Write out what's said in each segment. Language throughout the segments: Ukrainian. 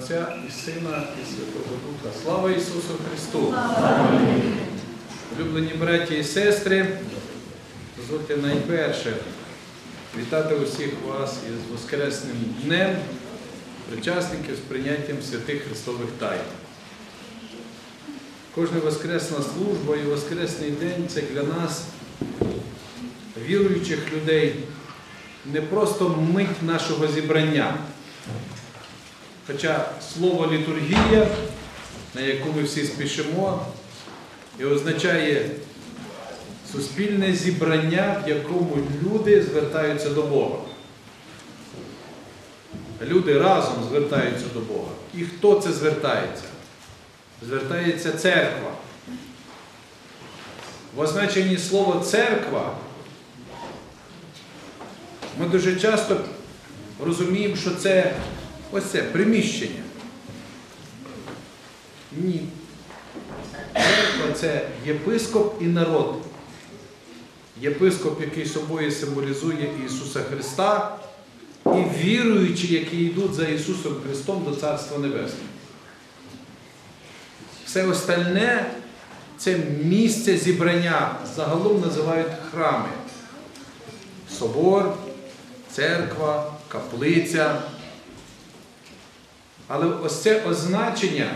Отця і Сина, і Святого Духа. Слава Ісусу Христу! Улюблені браті і сестри, дозвольте найперше вітати усіх вас із Воскресним днем, причасників з прийняттям святих Христових тайн. Кожна Воскресна служба і Воскресний день це для нас, віруючих людей, не просто мить нашого зібрання. Хоча слово літургія, на яку ми всі спішимо, і означає суспільне зібрання, в якому люди звертаються до Бога. Люди разом звертаються до Бога. І хто це звертається? Звертається церква. В означенні слова церква ми дуже часто розуміємо, що це ось це приміщення. Ні. Церква це єпископ і народ. Єпископ, який собою символізує Ісуса Христа, і віруючі, які йдуть за Ісусом Христом до Царства Небесного. Все остальне це місце зібрання, загалом називають храми. Собор, церква, каплиця. Але ось це означення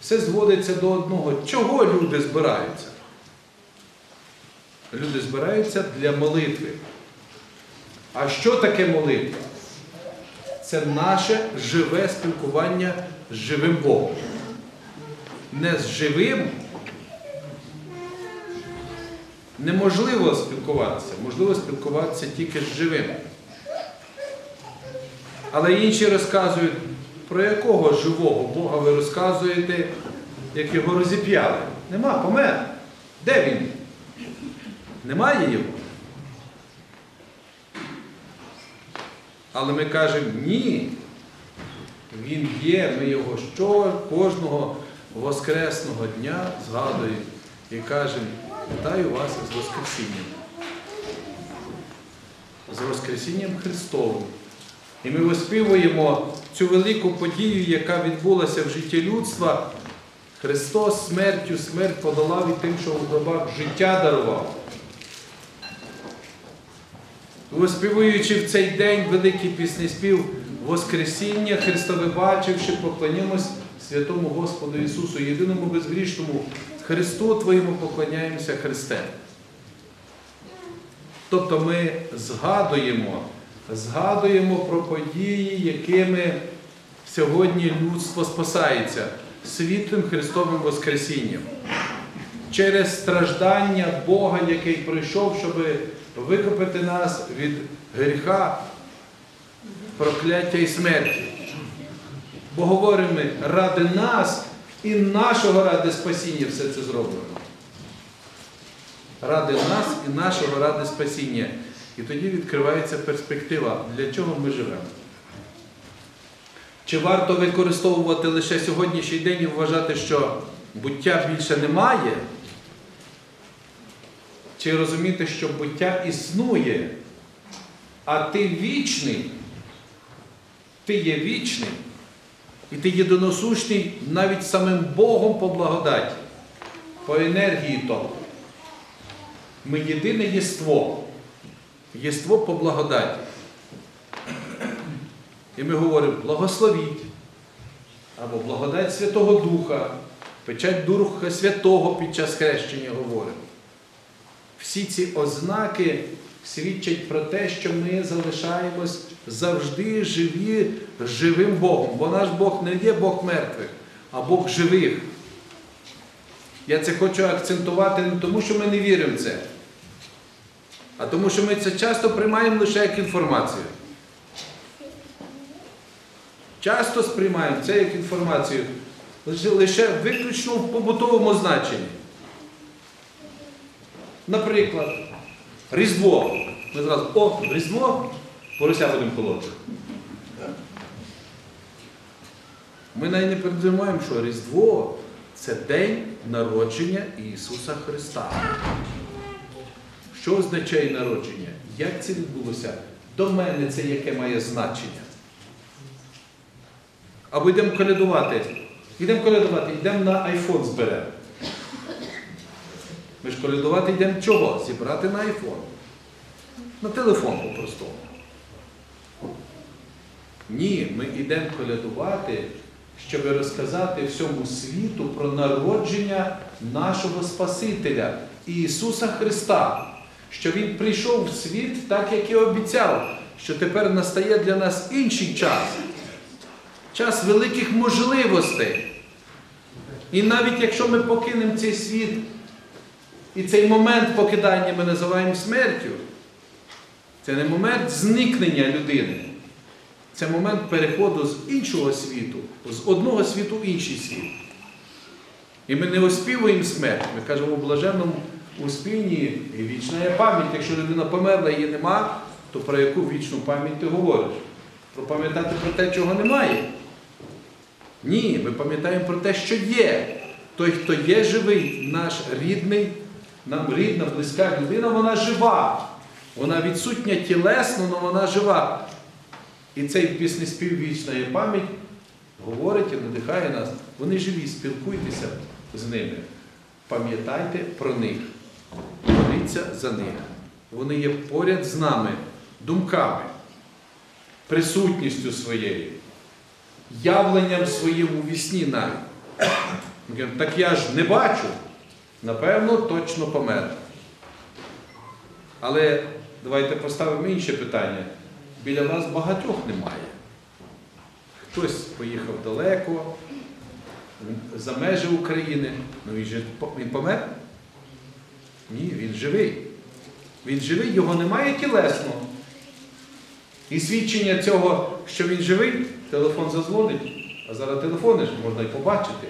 все зводиться до одного. Чого люди збираються? Люди збираються для молитви. А що таке молитва? Це наше живе спілкування з живим Богом. Не з живим неможливо спілкуватися, можливо спілкуватися тільки з живим. Але інші розказують, про якого живого Бога ви розказуєте, як його розіп'яли. Нема, помер. Де він? Немає його. Але ми кажемо, ні. Він є, ми його що кожного воскресного дня згадуємо і кажемо, вітаю вас з Воскресінням. З Воскресінням Христовим. І ми виспівуємо цю велику подію, яка відбулася в житті людства. Христос смертю смерть подолав і тим, що у гробах життя дарував. Виспівуючи в цей день великий піснеспів Воскресіння, Христове бачивши, поклонімось святому Господу Ісусу, єдиному безгрішному Христу Твоєму поклоняємося Христе. Тобто ми згадуємо, згадуємо про події, якими сьогодні людство спасається світлим Христовим Воскресінням. Через страждання Бога, який прийшов, щоб викупити нас від гріха, прокляття і смерті. Бо говоримо ми, ради нас і нашого ради спасіння все це зроблено. Ради нас і нашого ради спасіння. І тоді відкривається перспектива, для чого ми живемо. Чи варто використовувати лише сьогоднішній день і вважати, що буття більше немає? Чи розуміти, що буття існує, а ти вічний, ти є вічний, і ти єдиносущний навіть самим Богом по благодаті, по енергії того. Ми єдине єство, єство по благодаті. І ми говоримо благословіть, або благодать Святого Духа, печать Духа Святого під час хрещення говоримо. Всі ці ознаки свідчать про те, що ми залишаємось завжди живі живим Богом. Бо наш Бог не є Бог мертвих, а Бог живих. Я це хочу акцентувати не тому, що ми не віримо в це, а тому, що ми це часто приймаємо лише як інформацію. Часто сприймаємо це як інформацію лише, виключно в побутовому значенні. Наприклад, Різдво. Ми зразу, о, Різдво, порося будемо колоти. Ми навіть не передумаємо, що Різдво це день народження Ісуса Христа. Що означає народження? Як це відбулося? До мене це яке має значення? Або йдемо колядувати. Йдемо колядувати, йдемо на айфон зберемо. Ми ж колядувати йдемо чого? Зібрати на айфон. На телефон по-простому. Ні, ми йдемо колядувати, щоб розказати всьому світу про народження нашого Спасителя Ісуса Христа, що Він прийшов в світ так, як і обіцяв, що тепер настає для нас інший час, час великих можливостей. І навіть якщо ми покинемо цей світ, і цей момент покидання ми називаємо смертю, це не момент зникнення людини. Це момент переходу з іншого світу, з одного світу в інший світ. І ми не оспівуємо смерть, ми кажемо блаженному успінні і вічна є пам'ять. Якщо людина померла і її нема, то про яку вічну пам'ять ти говориш? Про пам'ятати про те, чого немає? Ні, ми пам'ятаємо про те, що є. Той, хто є живий, наш рідний, нам рідна, близька людина, вона жива. Вона відсутня тілесно, але вона жива. І цей піснеспів вічна є пам'ять говорить і надихає нас. Вони живі, спілкуйтеся з ними. Пам'ятайте про них. Моліться за них. Вони є поряд з нами, думками, присутністю своєю, явленням своїм у вісні навіть. Так я ж не бачу. Напевно, точно помер. Але давайте поставимо інше питання. Біля вас багатьох немає. Хтось поїхав далеко, за межі України. Ну він же він помер? Ні, він живий. Він живий, його немає тілесно. І свідчення цього, що він живий, телефон зазвонить, а зараз телефони ж можна і побачити,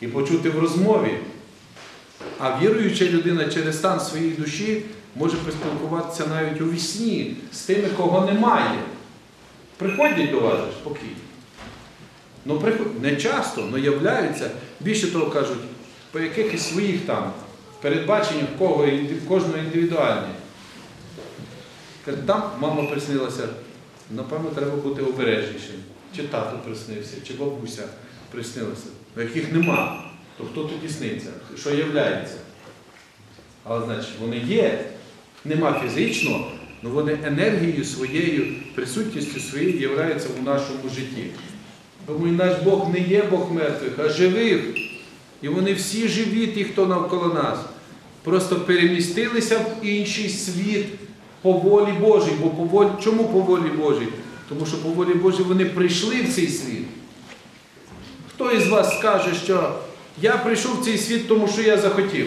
і почути в розмові. А віруюча людина через стан своєї душі може поспілкуватися навіть у вісні з тими, кого немає. Приходять до вас спокійно. Ну, не часто, але являються. Більше того кажуть, по якихось своїх там передбаченнях кого, кожного індивідуальні. Там мама приснилася, напевно, треба бути обережнішим. Чи тато приснився, чи бабуся приснилася. Яких нема, то хто тоді сниться, що являється? Але значить, вони є, нема фізично, але вони енергією своєю, присутністю своєю являються в нашому житті. Тому і наш Бог не є Бог мертвих, а живих. І вони всі живі, ті, хто навколо нас. Просто перемістилися в інший світ по волі Божій. Бо по волі... Чому по волі Божій? Тому що по волі Божій вони прийшли в цей світ. Хто із вас скаже, що я прийшов в цей світ, тому що я захотів?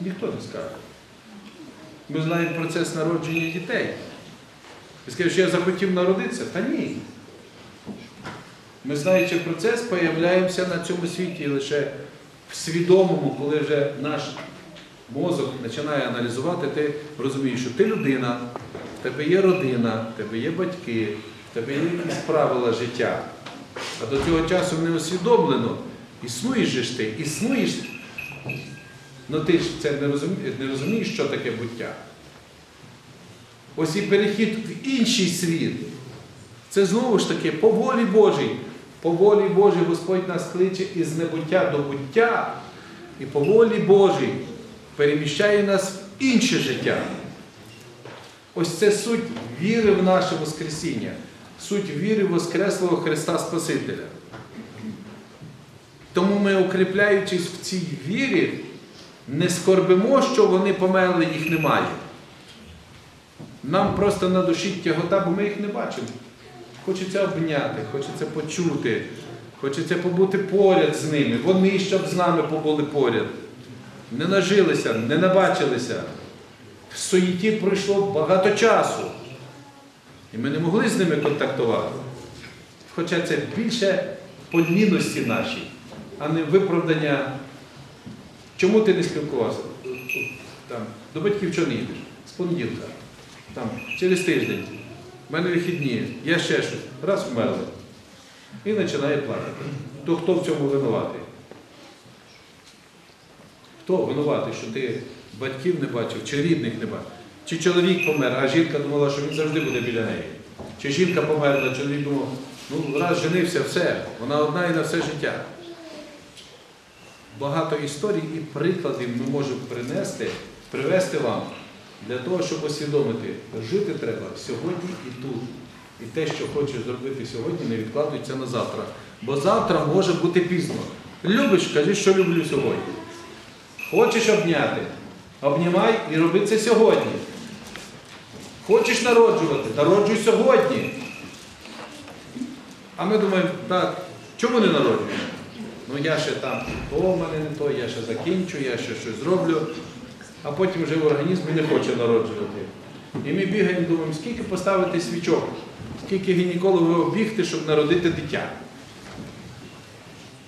Ніхто не скаже. Ми знаємо процес народження дітей. Ти скажеш, що я захотів народитися? Та ні. Ми, знаючи процес, появляємося на цьому світі лише в свідомому, коли вже наш мозок починає аналізувати, ти розумієш, що ти людина, в тебе є родина, в тебе є батьки, в тебе є якісь правила життя. А до цього часу не усвідомлено. Існуєш же ж ти, існуєш. Ну ти ж це не розумієш, не розумієш, що таке буття. Ось і перехід в інший світ. Це знову ж таки по волі Божій. По волі Божій Господь нас кличе із небуття до буття. І по волі Божій переміщає нас в інше життя. Ось це суть віри в наше Воскресіння, суть віри в Воскреслого Христа Спасителя. Тому ми, укріпляючись в цій вірі, не скорбимо, що вони померли, їх немає. Нам просто на душі тягота, бо ми їх не бачимо. Хочеться обняти, хочеться почути, хочеться побути поряд з ними. Вони, щоб з нами побули поряд. Не нажилися, не набачилися. В суєті пройшло багато часу. І ми не могли з ними контактувати. Хоча це більше подмінності наші, а не виправдання. Чому ти не спілкувався? Там, до батьків чого не їдеш? З понеділка. Там, через тиждень. У мене вихідні, я ще щось. Раз вмерли. І починає плакати. То хто в цьому винуватий? Хто винуватий, що ти батьків не бачив чи рідних не бачив? Чи чоловік помер, а жінка думала, що він завжди буде біля неї. Чи жінка померла, чоловік думав, ну раз женився, все, вона одна і на все життя. Багато історій і прикладів ми можемо принести, привести вам для того, щоб усвідомити, жити треба сьогодні і тут. І те, що хочеш зробити сьогодні, не відкладується на завтра. Бо завтра може бути пізно. Любиш, кажи, що люблю сьогодні. Хочеш обняти, обнімай і роби це сьогодні. Хочеш народжувати, народжуй сьогодні. А ми думаємо, так, чому не народжуємо? Ну я ще там, то в мене не то, я ще закінчу, я ще щось зроблю, а потім вже в організмі не хоче народжувати. І ми бігаємо, думаємо, скільки поставити свічок, скільки гінекологів обігти, щоб народити дитя.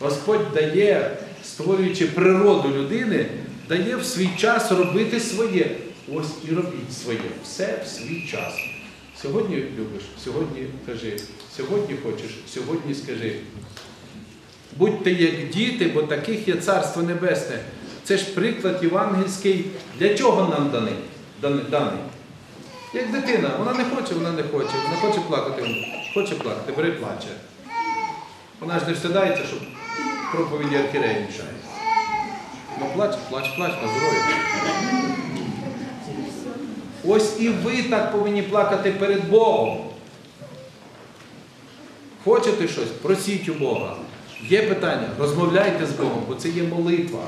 Господь дає, створюючи природу людини, дає в свій час робити своє. Ось і робіть своє. Все в свій час. Сьогодні любиш, сьогодні кажи, сьогодні хочеш, сьогодні скажи. Будьте як діти, бо таких є Царство Небесне. Це ж приклад євангельський. Для чого нам даний? Даний? Як дитина, вона не хоче, вона не хоче, вона хоче плакати, хоче плакати, бери плаче. Вона ж не встидається, щоб проповіді архіреї мішає. Ну плач, плач, плач, на здоров'я. Ось і ви так повинні плакати перед Богом. Хочете щось? Просіть у Бога. Є питання, розмовляйте з Богом, бо це є молитва.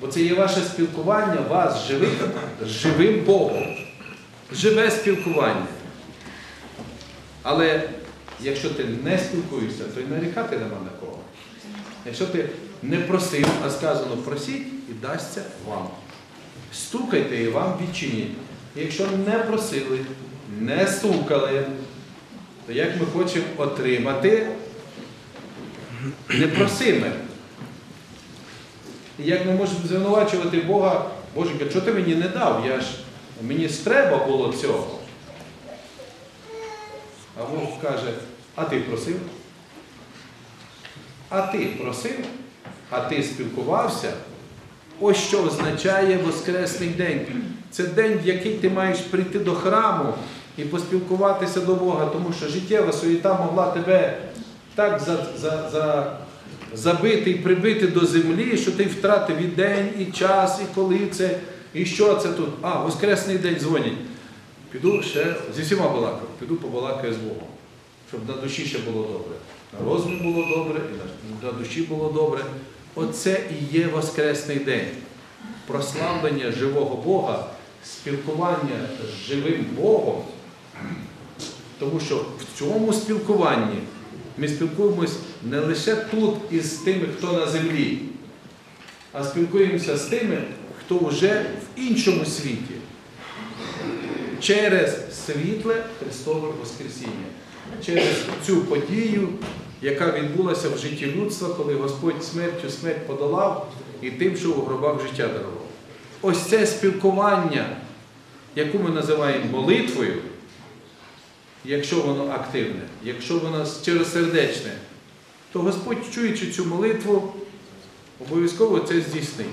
Бо це є ваше спілкування вас з живим, живим Богом. Живе спілкування. Але якщо ти не спілкуєшся, то й нарікати нема на кого. Якщо ти не просив, а сказано просіть і дасться вам. Стукайте і вам відчинять. Якщо не просили, не стукали, то як ми хочемо отримати непросиме? І як ми можемо звинувачувати Бога, Боженька, що ти мені не дав? Я ж, мені ж треба було цього. А Бог каже, а ти просив? А ти просив, а ти спілкувався. Ось що означає Воскресний день. Це день, в який ти маєш прийти до храму і поспілкуватися до Бога, тому що життєва суєта могла тебе так за, за, за, забити і прибити до землі, що ти втратив і день, і час, і коли це, і що це тут. А, Воскресний день дзвонять. Піду ще зі всіма балакав, піду побалакаю з Богом, щоб на душі ще було добре. На розумі було добре, і на- душі було добре. Оце і є Воскресний день. Прославлення живого Бога, спілкування з живим Богом. Тому що в цьому спілкуванні ми спілкуємось не лише тут із тими, хто на землі, а спілкуємося з тими, хто вже в іншому світі через світле Христове Воскресіння, через цю подію, яка відбулася в житті людства, коли Господь смертю смерть подолав і тим, що у гробах життя дарував. Ось це спілкування, яку ми називаємо молитвою, якщо воно активне, якщо воно щиросердечне, то Господь, чуючи цю молитву, обов'язково це здійснить.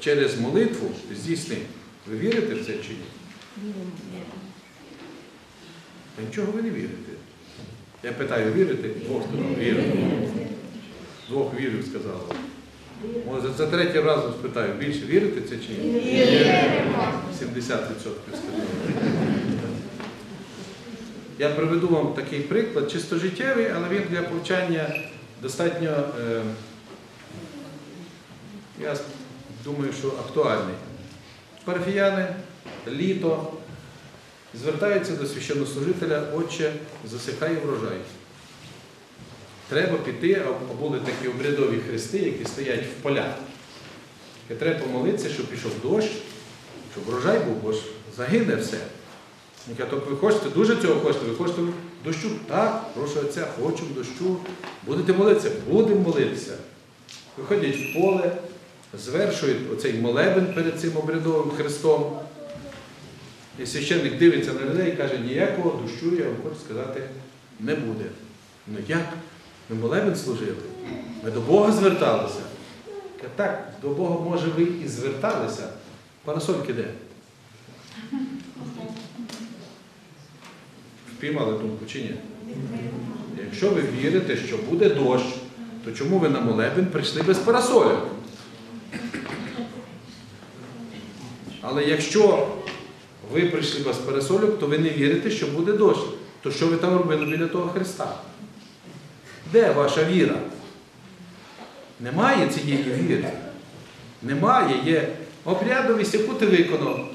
Через молитву здійснить. Ви вірите в це чи ні? Та нічого ви не вірите. Я питаю, вірите? Двох сказав, вірю. Двох вірю, сказали. Може, за третій разом спитаю, більше вірите це чи ні? Віримо. 70% сказали. Я приведу вам такий приклад, чисто життєвий, але він для повчання достатньо, е, я думаю, що актуальний. Парафіяни, літо звертаються до священнослужителя, отче, засихає врожай. Треба піти, а були такі обрядові хрести, які стоять в полях. І треба помолитися, щоб пішов дощ, щоб врожай був, бо ж загине все. Я так ви хочете, дуже цього хочете, ви хочете дощу? Так, прошу отця, хочемо дощу. Будете молитися? Будемо молитися. Виходять в поле, звершують оцей молебен перед цим обрядовим хрестом. І священник дивиться на людей і каже, ніякого дощу, я вам хочу сказати, не буде. Ну як? Ми молебен служили, ми до Бога зверталися. Так, до Бога, може, ви і зверталися, Парасольки де? Впіймали думку чи ні? Якщо ви вірите, що буде дощ, то чому ви на молебен прийшли без парасольок? Але якщо ви прийшли без парасольок, то ви не вірите, що буде дощ. То що ви там робили біля того Христа? Де ваша віра? Немає цієї віри. Немає, є обрядовість, яку ти виконав.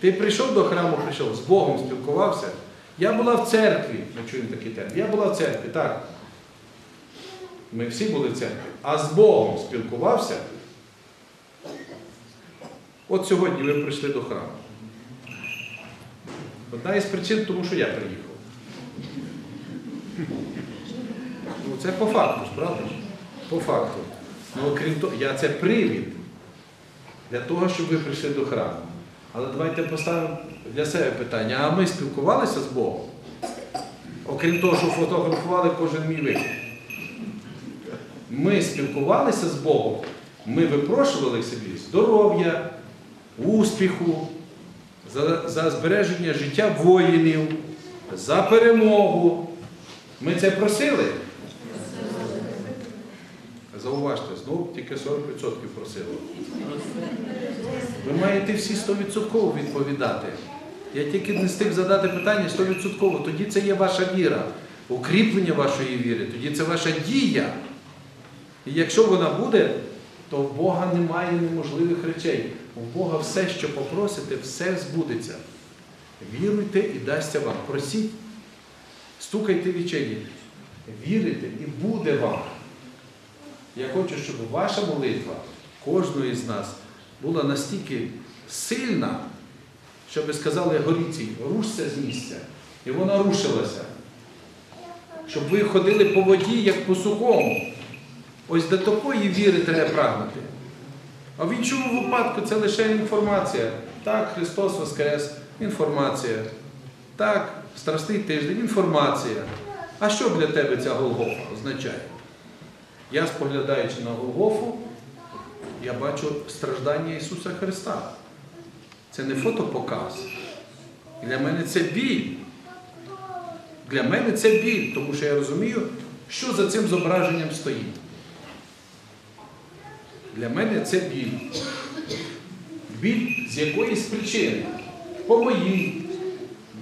Ти прийшов до храму, прийшов, з Богом спілкувався. Я була в церкві, ми чуємо такий термін. Я була в церкві, так. Ми всі були в церкві. А з Богом спілкувався. От сьогодні ви прийшли до храму. Одна із причин, тому що я приїхав. Ну, це по факту правда? По факту. Ну, окрім того, я це привід для того, щоб ви прийшли до храму. Але давайте поставимо для себе питання, а ми спілкувалися з Богом? Окрім того, що фотографували кожен мій вихід. Ми спілкувалися з Богом, ми випрошували собі здоров'я, успіху, за, за збереження життя воїнів, за перемогу. Ми це просили? Зауважте, знову тільки 40% просили. Ви маєте всі 100% відповідати. Я тільки не встиг задати питання 100%. Тоді це є ваша віра, укріплення вашої віри, тоді це ваша дія. І якщо вона буде, то в Бога немає неможливих речей. У Бога все, що попросите, все збудеться. Віруйте і дасться вам. Просіть, стукайте вічені, вірите і буде вам. Я хочу, щоб ваша молитва кожної з нас була настільки сильна, щоб ви сказали горіці, рушся з місця. І вона рушилася. Щоб ви ходили по воді, як по сухому. Ось до такої віри треба прагнути. А в іншому випадку це лише інформація. Так, Христос Воскрес, інформація. Так, Страстний тиждень, інформація. А що для тебе ця Голгофа означає? Я, споглядаючи на Голгофу, я бачу страждання Ісуса Христа. Це не фотопоказ. Для мене це біль. Для мене це біль, тому що я розумію, що за цим зображенням стоїть. Для мене це біль. Біль з якоїсь причини. По моїй,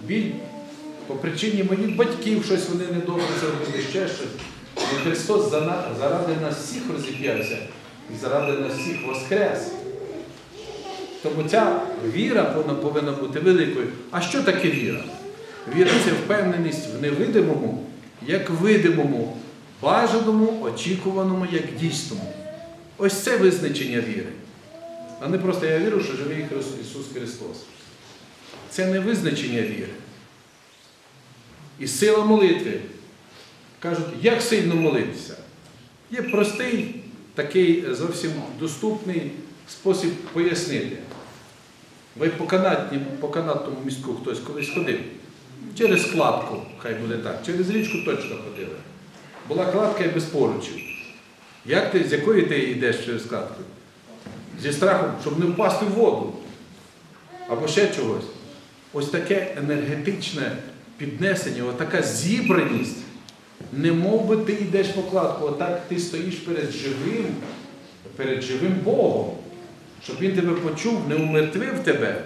біль по причині моїх батьків, щось вони недобре зробили, ще щось. І Христос заради нас всіх розіп'явся і заради нас всіх воскрес. Тому ця віра повинна- повинна бути великою. А що таке віра? Віра це впевненість в невидимому, як видимому, бажаному, очікуваному, як дійсному. Ось це визначення віри. А не просто я вірю, що живий Ісус Христос. Це не визначення віри. І сила молитви. Кажуть, як сильно молитися? Є простий, такий зовсім доступний спосіб пояснити. Ви по, канатні, по канатному містку хтось колись ходив. Через кладку, хай буде так, через річку точно ходили. Була кладка і без поручів. Як ти, з якої ти йдеш через кладку? Зі страхом, щоб не впасти в воду. Або ще чогось. Ось таке енергетичне піднесення, отака зібраність. Не мов би ти йдеш по кладку, отак ти стоїш перед живим, перед живим Богом, щоб Він тебе почув, не умертвив тебе,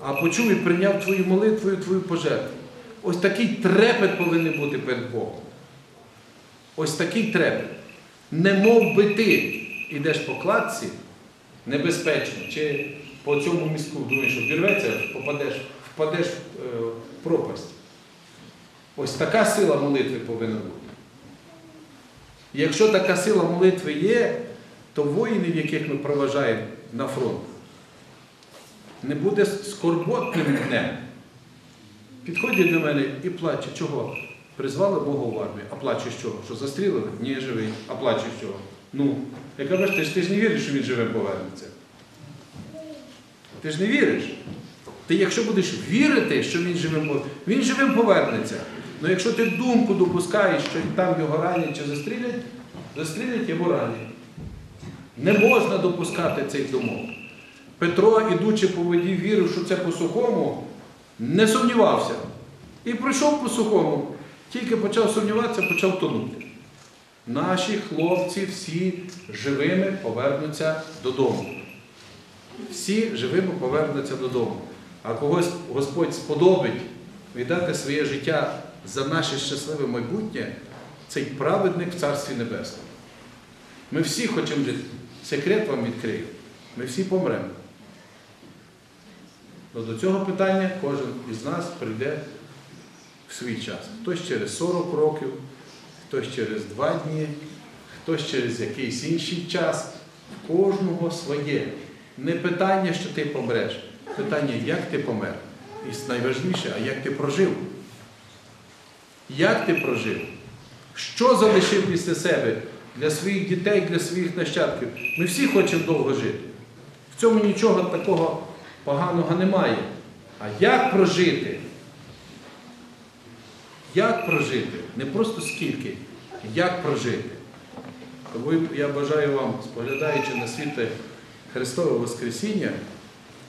а почув і прийняв твою молитву і твою пожертву. Ось такий трепет повинен бути перед Богом. Ось такий трепет. Не мов би ти йдеш по кладці небезпечно, чи по цьому містку думаєш, що вірветься, попадеш, впадеш е, в пропасть. Ось така сила молитви повинна бути. Якщо така сила молитви є, то воїнів, яких ми проважаємо на фронт, не буде скорботним днем. Підходять до мене і плаче. Чого? Призвали Бога в армію. А плаче чого? Що застрілили? Ні, живий. А плаче чого? Ну, я кажу, ти ж, ти ж не віриш, що він живим повернеться. Ти ж не віриш. Ти якщо будеш вірити, що він живим повернеться, він живим повернеться. Ну якщо ти думку допускаєш, що там його ранять чи застрілять, застрілять його ранять. Не можна допускати цих думок. Петро, ідучи по воді, вірив, що це по сухому, не сумнівався. І пройшов по сухому, тільки почав сумніватися, почав тонути. Наші хлопці всі живими повернуться додому. Всі живими повернуться додому. А когось Господь сподобить віддати своє життя за наше щасливе майбутнє, цей праведник в Царстві Небесному. Ми всі хочемо жити. Секрет вам відкрию. Ми всі помремо. Но до цього питання кожен із нас прийде в свій час. Хтось через 40 років, хтось через 2 дні, хтось через якийсь інший час. В кожного своє. Не питання, що ти помреш, питання, як ти помер. І найважливіше, а як ти прожив. Як ти прожив? Що залишив після себе для своїх дітей, для своїх нащадків? Ми всі хочемо довго жити. В цьому нічого такого поганого немає. А як прожити? Як прожити? Не просто скільки, як прожити. Тому я бажаю вам, споглядаючи на світле Христове Воскресіння,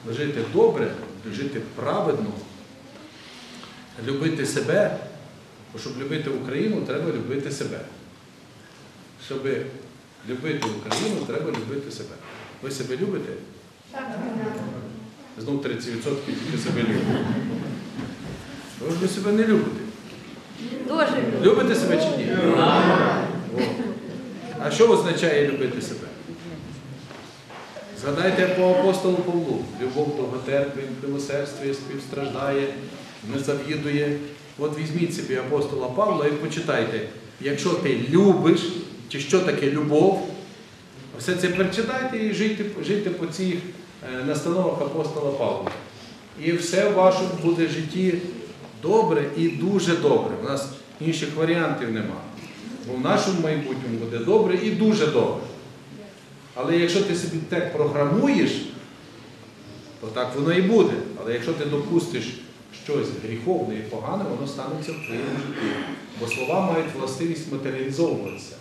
жити добре, жити праведно, любити себе. Бо щоб любити Україну, треба любити себе. Щоб любити Україну, треба любити себе. Ви себе любите? Знов 30% тільки себе любите. Ви ж себе не любите. Дуже люблю. Любите себе чи ні? О. А що означає любити себе? Згадайте по апостолу Павлу. Любов довготерпить, милосердствує, співстраждає, не завідує. От візьміть собі апостола Павла і почитайте, якщо ти любиш, чи що таке любов, все це перечитайте і жийте, жийте по цих е, настановах апостола Павла. І все в вашому буде житті добре і дуже добре. У нас інших варіантів нема. Бо в нашому майбутньому буде добре і дуже добре. Але якщо ти собі так програмуєш, то так воно і буде. Але якщо ти допустиш щось гріховне і погане, воно станеться в твоєму житті. Бо слова мають властивість матеріалізовуватися.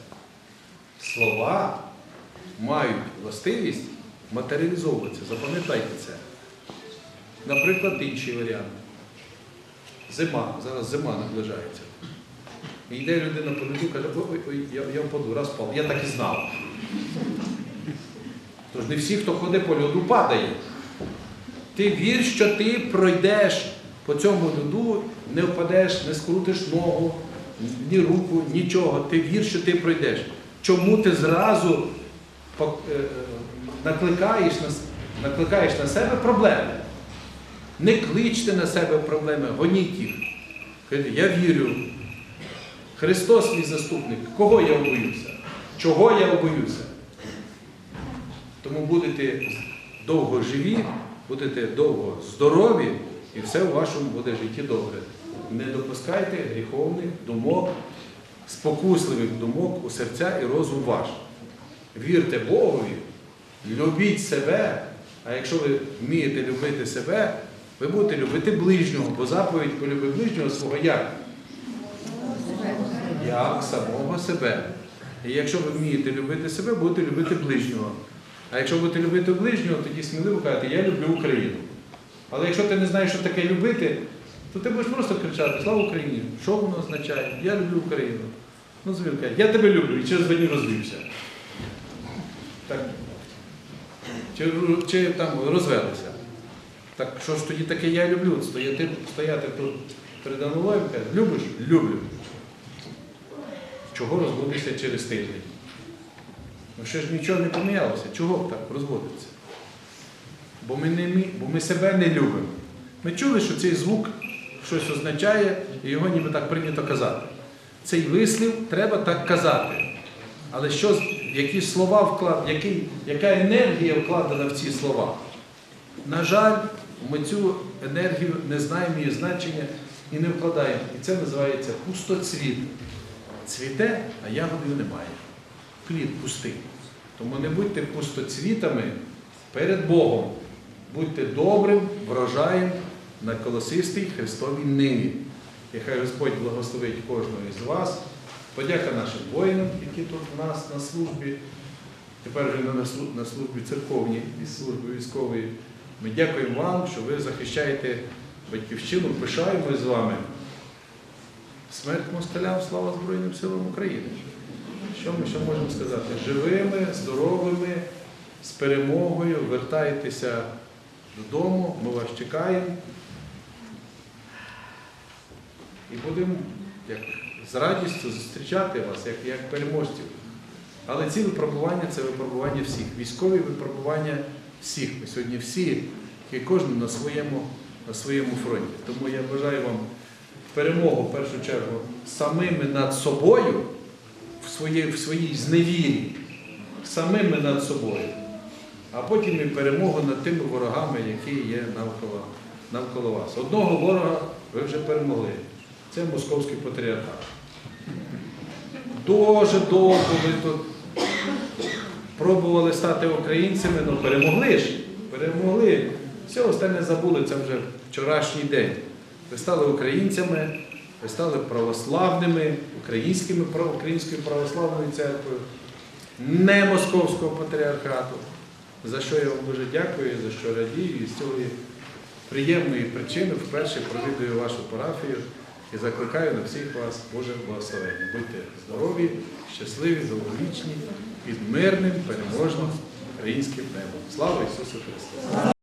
Слова мають властивість матеріалізовуватися. Запам'ятайте це. Наприклад, інший варіант. Зима, зараз зима наближається. І йде людина по льоду, каже, ой, ой, ой, я, я впаду, раз впав. Я так і знав. Тож не всі, хто ходить по льоду, падає. Ти вір, що ти пройдеш по цьому льоду, не впадеш, не скрутиш ногу, ні руку, нічого. Ти вір, що ти пройдеш. Чому ти зразу е, накликаєш на, накликаєш на себе проблеми? Не кличте на себе проблеми, гоніть їх. Я вірю. Христос мій заступник. Кого я боюся? Чого я боюся? Тому будете довго живі, будете довго здорові, і все у вашому буде житті добре. Не допускайте гріховних думок, спокусливих думок у серця і розум ваш. Вірте Богові, любіть себе, а якщо ви вмієте любити себе, ви будете любити ближнього, бо заповідь полюби ближнього свого як? Як самого себе. І якщо ви вмієте любити себе, будете любити ближнього. А якщо будете любити ближнього, тоді сміливо кажете, я люблю Україну. Але якщо ти не знаєш, що таке любити, то ти будеш просто кричати Слава Україні! Що воно означає? Я люблю Україну. Ну, звідки каже, я тебе люблю і через дні розвівся. Так. Чи, чи там розвелися. Так що ж тоді таке я люблю? Стояти, стояти тут перед аналоєм, каже, любиш? Люблю. Чого розводишся через тиждень? Ну ще ж нічого не помінялося. Чого так розводиться? Бо ми, не, бо ми себе не любимо. Ми чули, що цей звук щось означає, і його ніби так прийнято казати. Цей вислів треба так казати. Але що, які слова вклад, який, яка енергія вкладена в ці слова? На жаль, ми цю енергію не знаємо її значення і не вкладаємо. І це називається пустоцвіт. Цвіте, а ягодів немає. Плід пустий. Тому не будьте пустоцвітами перед Богом. Будьте добрим врожаєм на колосистій Христовій ниві. І хай Господь благословить кожного із вас. Подяка нашим воїнам, які тут у нас на службі. тепер вже на службі церковній і службі військової. Ми дякуємо вам, що ви захищаєте батьківщину, пишаємось з вами. Смерть москалям, слава Збройним силам України. Що ми що можемо сказати? Живими, здоровими, з перемогою, вертайтеся додому, ми вас чекаємо. І будемо як, з радістю зустрічати вас, як, як переможців. Але ці випробування це випробування всіх. Військові випробування всіх. Ми сьогодні всі, і кожен на своєму, на своєму фронті. Тому я бажаю вам перемогу в першу чергу самими над собою в своїй, в своїй зневірі, самими над собою, а потім і перемогу над тими ворогами, які є навколо, навколо вас. Одного ворога ви вже перемогли. Це московський патріархат. Дуже довго ви тут пробували стати українцями, але перемогли ж. Перемогли. Все остальне забули, це вже вчорашній день. Ви стали українцями, ви стали православними, українськими, українською православною церквою, не московського патріархату. За що я вам дуже дякую, за що радію. І з цієї приємної причини вперше провідую вашу парафію і закликаю на всіх вас Боже благословення. Будьте здорові, щасливі, довговічні, під мирним, переможним українським небом. Слава Ісусу Христу!